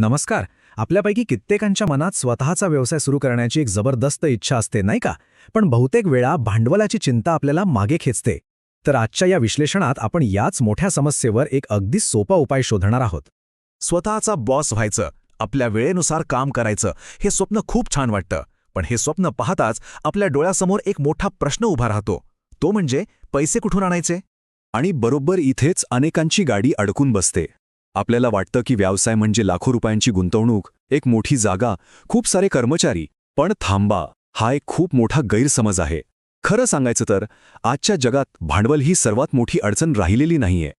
नमस्कार. आपल्यापैकी कित्येकांच्या मनात स्वतःचा व्यवसाय सुरू करण्याची एक जबरदस्त इच्छा असते नाही का? पण बहुतेक वेळा भांडवलाची चिंता आपल्याला मागे खेचते. तर आजच्या या विश्लेषणात आपण याच मोठ्या समस्येवर एक अगदी सोपा उपाय शोधणार आहोत. स्वतःचा बॉस व्हायचं आपल्या वेळेनुसार काम करायचं हे स्वप्न खूप छान वाटतं. पण हे स्वप्न पाहताच आपल्या डोळ्यासमोर एक मोठा प्रश्न उभा राहतो. तो म्हणजे पैसे कुठून आणायचे? आणि बरोबर इथेच अनेकांची गाडी अडकून बसते. आपल्याला वाटतं की व्यवसाय म्हणजे लाखो रुपयांची गुंतवणूक एक मोठी जागा खूप सारे कर्मचारी. पण थांबा हा एक खूप मोठा गैरसमज आहे. खरं सांगायचं तर आजच्या जगात भांडवल ही सर्वात मोठी अडचण राहिलेली नाहीये.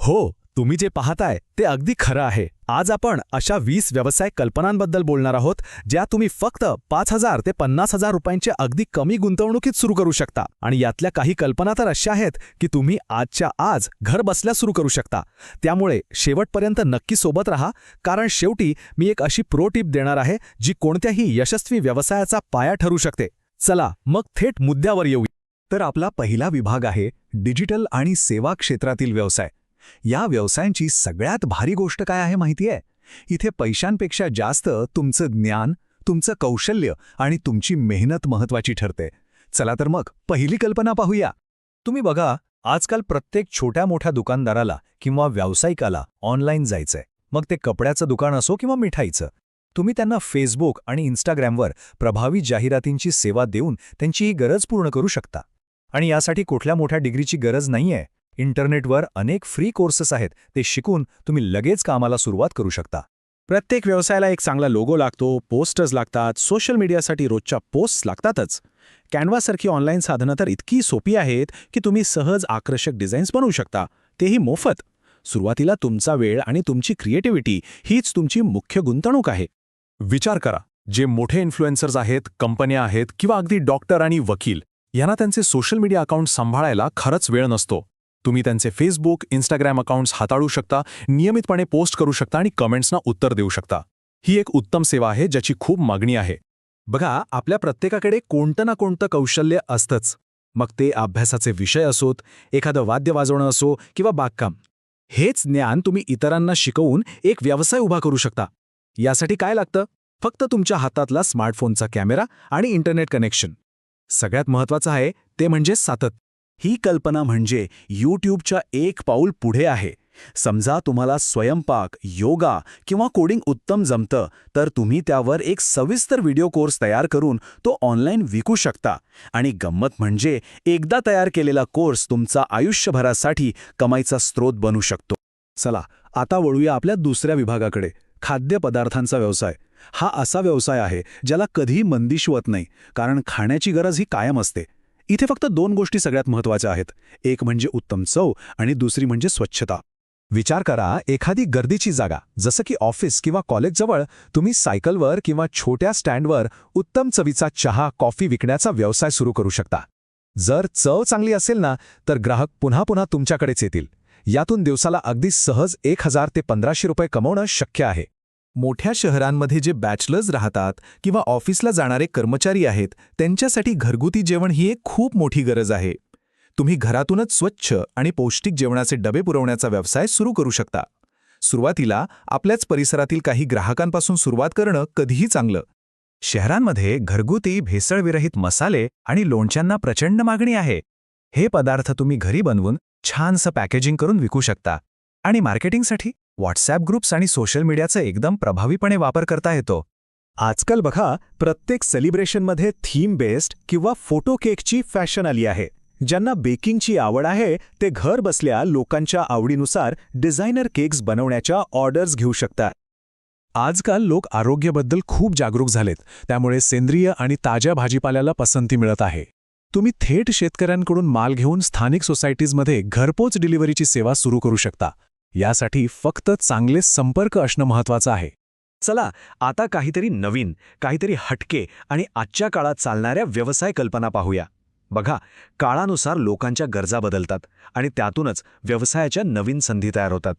हो तुम्ही जे पाहताय ते अगदी खरं आहे. आज आपण अशा वीस व्यवसाय कल्पनांबद्दल बोलणार आहोत ज्या तुम्ही फक्त पाच हजार ते पन्नास हजार रुपयांचे अगदी कमी गुंतवणुकीत सुरू करू शकता. आणि यातल्या काही कल्पना तर अशा आहेत की तुम्ही आजच्या आज घर बसल्या सुरू करू शकता. त्यामुळे शेवटपर्यंत नक्की सोबत राहा कारण शेवटी मी एक अशी प्रो टिप देणार आहे जी कोणत्याही यशस्वी व्यवसायाचा पाया ठरू शकते. चला मग थेट मुद्द्यावर येऊ तर आपला पहिला विभाग आहे डिजिटल आणि सेवा क्षेत्रातील व्यवसाय. या व्यवसायांची सगळ्यात भारी गोष्ट काय आहे माहितीये? इथे पैशांपेक्षा जास्त तुमचं ज्ञान तुमचं कौशल्य आणि तुमची मेहनत महत्वाची ठरते. चला तर मग पहिली कल्पना पाहूया. तुम्ही बघा आजकाल प्रत्येक छोट्या मोठ्या दुकानदाराला किंवा व्यावसायिकाला ऑनलाईन जायचंय. मग ते कपड्याचं दुकान असो किंवा मिठाईचं. तुम्ही त्यांना फेसबुक आणि इन्स्टाग्रामवर प्रभावी जाहिरातींची सेवा देऊन त्यांची ही गरज पूर्ण करू शकता. आणि यासाठी कुठल्या मोठ्या डिग्रीची गरज नाहीये. इंटरनेटवर अनेक फ्री कोर्सेस आहेत ते शिकून तुम्ही लगेच कामाला सुरुवात करू शकता. प्रत्येक व्यवसायाला एक चांगला लोगो लागतो पोस्टर्स लागतात सोशल मीडियासाठी रोजच्या पोस्ट्स लागतातच. कॅनव्हासारखी ऑनलाईन साधनं तर इतकी सोपी आहेत की तुम्ही सहज आकर्षक डिझाईन्स बनवू शकता. तेही मोफत. सुरुवातीला तुमचा वेळ आणि तुमची क्रिएटिव्हिटी हीच तुमची मुख्य गुंतवणूक आहे. विचार करा जे मोठे इन्फ्लुएन्सर्स आहेत कंपन्या आहेत किंवा अगदी डॉक्टर आणि वकील यांना त्यांचे सोशल मीडिया अकाउंट सांभाळायला खरंच वेळ नसतो. तुम्ही त्यांचे फेसबुक इंस्टाग्राम अकाउंट्स हाताळू शकता नियमितपणे पोस्ट करू शकता आणि कमेंट्सना उत्तर देऊ शकता. ही एक उत्तम सेवा आहे ज्याची खूप मागणी आहे. बघा आपल्या प्रत्येकाकडे कोणतं ना कोणतं कौशल्य असतंच. मग ते अभ्यासाचे विषय असोत एखादं वाद्य वाजवणं असो किंवा बागकाम. हेच ज्ञान तुम्ही इतरांना शिकवून एक व्यवसाय उभा करू शकता. यासाठी काय लागतं? फक्त तुमच्या हातातला स्मार्टफोनचा कॅमेरा आणि इंटरनेट कनेक्शन सगळ्यात महत्वाचं आहे ते म्हणजे सातत ही कल्पना म्हणजे यूट्यूबच्या एक पाऊल पुढे आहे. समजा तुम्हाला स्वयंपाक योगा किंवा कोडिंग उत्तम जमतं तर तुम्ही त्यावर एक सविस्तर व्हिडिओ कोर्स तयार करून तो ऑनलाईन विकू शकता. आणि गंमत म्हणजे एकदा तयार केलेला कोर्स तुमचा आयुष्यभरासाठी कमाईचा स्रोत बनू शकतो. चला आता वळूया आपल्या दुसऱ्या विभागाकडे. खाद्यपदार्थांचा व्यवसाय. हा असा व्यवसाय आहे ज्याला कधीही मंदी शिवत नाही कारण खाण्याची गरज ही कायम असते. इथे फक्त दोन गोष्टी सगळ्यात महत्त्वाच्या आहेत. एक म्हणजे उत्तम चव आणि दुसरी म्हणजे स्वच्छता. विचार करा एखादी गर्दीची जागा जसं की ऑफिस किंवा कॉलेजजवळ तुम्ही सायकलवर किंवा छोट्या स्टँडवर उत्तम चवीचा चहा कॉफी विकण्याचा व्यवसाय सुरू करू शकता. जर चव चांगली असेल ना तर ग्राहक पुन्हा पुन्हा तुमच्याकडेच येतील. यातून दिवसाला अगदी सहज एक हजार ते पंधराशे रुपये कमवणं शक्य आहे. मोठ्या शहरांमध्ये जे बॅचलर्स राहतात किंवा ऑफिसला जाणारे कर्मचारी आहेत त्यांच्यासाठी घरगुती जेवण ही एक खूप मोठी गरज आहे. तुम्ही घरातूनच स्वच्छ आणि पौष्टिक जेवणाचे डबे पुरवण्याचा व्यवसाय सुरू करू शकता. सुरुवातीला आपल्याच परिसरातील काही ग्राहकांपासून सुरुवात करणं कधीही चांगलं. शहरांमध्ये घरगुती भेसळविरहित मसाले आणि लोणच्यांना प्रचंड मागणी आहे. हे पदार्थ तुम्ही घरी बनवून छानसं पॅकेजिंग करून विकू शकता. आणि मार्केटिंगसाठी? व्हॉट्सॲप ग्रुप्स आणि सोशल मीडियाचा एकदम प्रभावीपणे वापर करता येतो. आजकाल बघा प्रत्येक सेलिब्रेशनमध्ये थीम बेस्ड किंवा फोटो केकची फॅशन आली आहे. ज्यांना बेकिंगची आवड आहे ते घर बसल्या लोकांच्या आवडीनुसार डिझायनर केक्स बनवण्याच्या ऑर्डर्स घेऊ शकतात. आजकाल लोक आरोग्याबद्दल खूप जागरूक झालेत त्यामुळे सेंद्रिय आणि ताज्या भाजीपाल्याला पसंती मिळत आहे. तुम्ही थेट शेतकऱ्यांकडून माल घेऊन स्थानिक सोसायटीजमध्ये घरपोच डिलिव्हरीची सेवा सुरू करू शकता. यासाठी फक्त चांगले संपर्क असणं महत्वाचं आहे. चला आता काहीतरी नवीन काहीतरी हटके आणि आजच्या काळात चालणाऱ्या व्यवसाय कल्पना पाहूया. बघा काळानुसार लोकांच्या गरजा बदलतात आणि त्यातूनच व्यवसायाच्या नवीन संधी तयार होतात.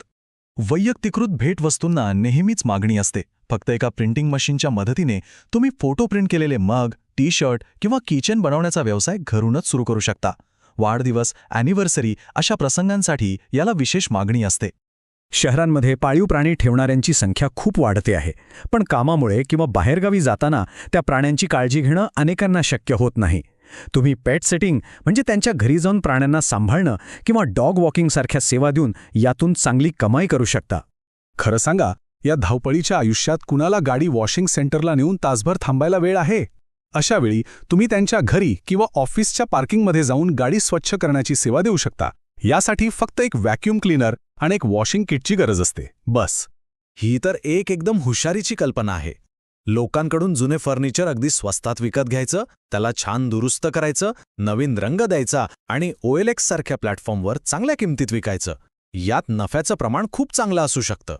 वैयक्तिकृत भेटवस्तूंना नेहमीच मागणी असते. फक्त एका प्रिंटिंग मशीनच्या मदतीने तुम्ही फोटो प्रिंट केलेले मग टी शर्ट किंवा किचन बनवण्याचा व्यवसाय घरूनच सुरू करू शकता. वाढदिवस अॅनिव्हर्सरी अशा प्रसंगांसाठी याला विशेष मागणी असते. शहरांमध्ये पाळीव प्राणी ठेवणाऱ्यांची संख्या खूप वाढते आहे. पण कामामुळे किंवा बाहेरगावी जाताना त्या प्राण्यांची काळजी घेणं अनेकांना शक्य होत नाही. तुम्ही पेट सेटिंग म्हणजे त्यांच्या घरी जाऊन प्राण्यांना सांभाळणं किंवा डॉग वॉकिंगसारख्या सेवा देऊन यातून चांगली कमाई करू शकता. खरं सांगा या धावपळीच्या आयुष्यात कुणाला गाडी वॉशिंग सेंटरला नेऊन तासभर थांबायला वेळ आहे? अशा वेळी तुम्ही त्यांच्या घरी किंवा ऑफिसच्या पार्किंगमध्ये जाऊन गाडी स्वच्छ करण्याची सेवा देऊ शकता. यासाठी फक्त एक व्हॅक्यूम क्लीनर आणि एक वॉशिंग किटची गरज असते. बस. ही तर एक एकदम हुशारीची कल्पना आहे. लोकांकडून जुने फर्निचर अगदी स्वस्तात विकत घ्यायचं त्याला छान दुरुस्त करायचं नवीन रंग द्यायचा आणि ओएलएक्स सारख्या प्लॅटफॉर्मवर चांगल्या किमतीत विकायचं. यात नफ्याचं प्रमाण खूप चांगलं असू शकतं.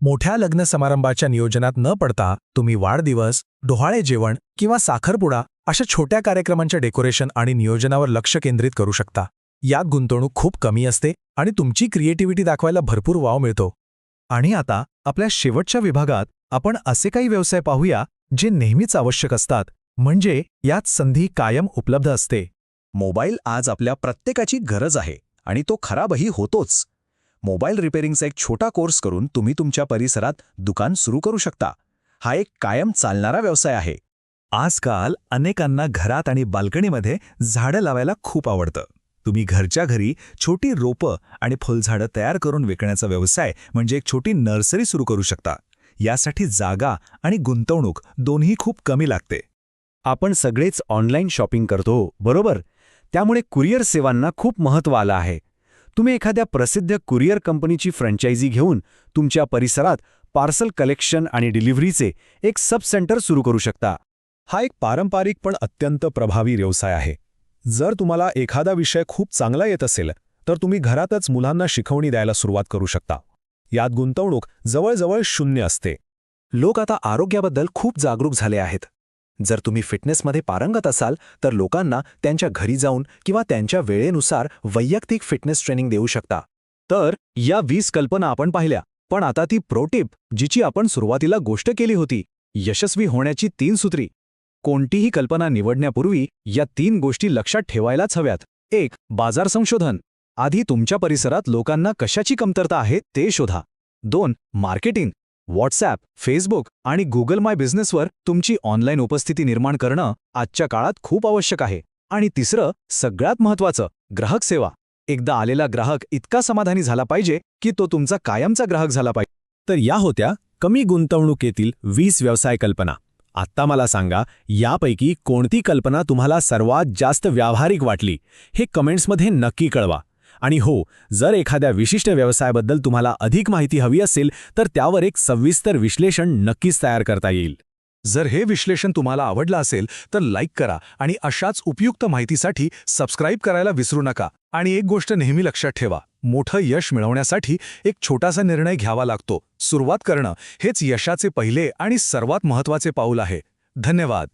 मोठ्या लग्न समारंभाच्या नियोजनात न पडता तुम्ही वाढदिवस डोहाळे जेवण किंवा साखरपुडा अशा छोट्या कार्यक्रमांच्या डेकोरेशन आणि नियोजनावर लक्ष केंद्रित करू शकता. यात गुंतवणूक खूप कमी असते आणि तुमची क्रिएटिव्हिटी दाखवायला भरपूर वाव मिळतो. आणि आता आपल्या शेवटच्या विभागात आपण असे काही व्यवसाय पाहूया जे नेहमीच आवश्यक असतात म्हणजे यात संधी कायम उपलब्ध असते. मोबाईल आज आपल्या प्रत्येकाची गरज आहे आणि तो खराबही होतोच. मोबाईल रिपेअरिंगचा एक छोटा कोर्स करून तुम्ही तुमच्या परिसरात दुकान सुरू करू शकता. हा एक कायम चालणारा व्यवसाय आहे. आजकाल अनेकांना घरात आणि बाल्कनीमध्ये झाडं लावायला खूप आवडतं. तुम्ही घरच्या घरी छोटी रोपं आणि फुलझाडं तयार करून विकण्याचा व्यवसाय म्हणजे एक छोटी नर्सरी सुरू करू शकता. यासाठी जागा आणि गुंतवणूक दोन्ही खूप कमी लागते. आपण सगळेच ऑनलाईन शॉपिंग करतो बरोबर? त्यामुळे कुरिअर सेवांना खूप महत्त्व आलं आहे. तुम्ही एखाद्या प्रसिद्ध कुरिअर कंपनीची फ्रँचायझी घेऊन तुमच्या परिसरात पार्सल कलेक्शन आणि डिलिव्हरीचे एक सब सेंटर सुरू करू शकता. हा एक पारंपरिक पण अत्यंत प्रभावी व्यवसाय आहे. जर तुम्हाला एखादा विषय खूप चांगला येत असेल तर तुम्ही घरातच मुलांना शिकवणी द्यायला सुरुवात करू शकता. यात गुंतवणूक जवळजवळ शून्य असते. लोक आता आरोग्याबद्दल खूप जागरूक झाले आहेत. जर तुम्ही फिटनेसमध्ये पारंगत असाल तर लोकांना त्यांच्या घरी जाऊन किंवा त्यांच्या वेळेनुसार वैयक्तिक फिटनेस ट्रेनिंग देऊ शकता. तर या वीस कल्पना आपण पाहिल्या पण आता ती प्रोटिप जिची आपण सुरुवातीला गोष्ट केली होती यशस्वी होण्याची तीन सूत्री. कोणतीही कल्पना निवडण्यापूर्वी या तीन गोष्टी लक्षात ठेवायलाच हव्यात. एक बाजार संशोधन. आधी तुमच्या परिसरात लोकांना कशाची कमतरता आहे ते शोधा. दोन मार्केटिंग. व्हॉट्सॲप फेसबुक आणि गुगल माय बिझनेसवर तुमची ऑनलाईन उपस्थिती निर्माण करणं आजच्या काळात खूप आवश्यक आहे. आणि तिसरं सगळ्यात महत्त्वाचं ग्राहक सेवा. एकदा आलेला ग्राहक इतका समाधानी झाला पाहिजे की तो तुमचा कायमचा ग्राहक झाला पाहिजे. तर या होत्या कमी गुंतवणुकीतील वीस व्यवसाय कल्पना. आत्ता मला सांगा यापैकी कोणती कल्पना तुम्हाला सर्वात जास्त व्यावहारिक वाटली? हे कमेंट्समध्ये नक्की कळवा. आणि हो जर एखाद्या विशिष्ट व्यवसायाबद्दल तुम्हाला अधिक माहिती हवी असेल तर त्यावर एक सविस्तर विश्लेषण नक्कीच तयार करता येईल. जर हे विश्लेषण तुम्हाला आवडलं असेल तर लाईक करा आणि अशाच उपयुक्त माहितीसाठी सबस्क्राईब करायला विसरू नका. आणि एक गोष्ट नेहमी लक्षात ठेवा मोठं यश मिळवण्यासाठी एक छोटासा निर्णय घ्यावा लागतो. सुरुवात करणं हेच यशाचे पहिले आणि सर्वात महत्त्वाचे पाऊल आहे. धन्यवाद.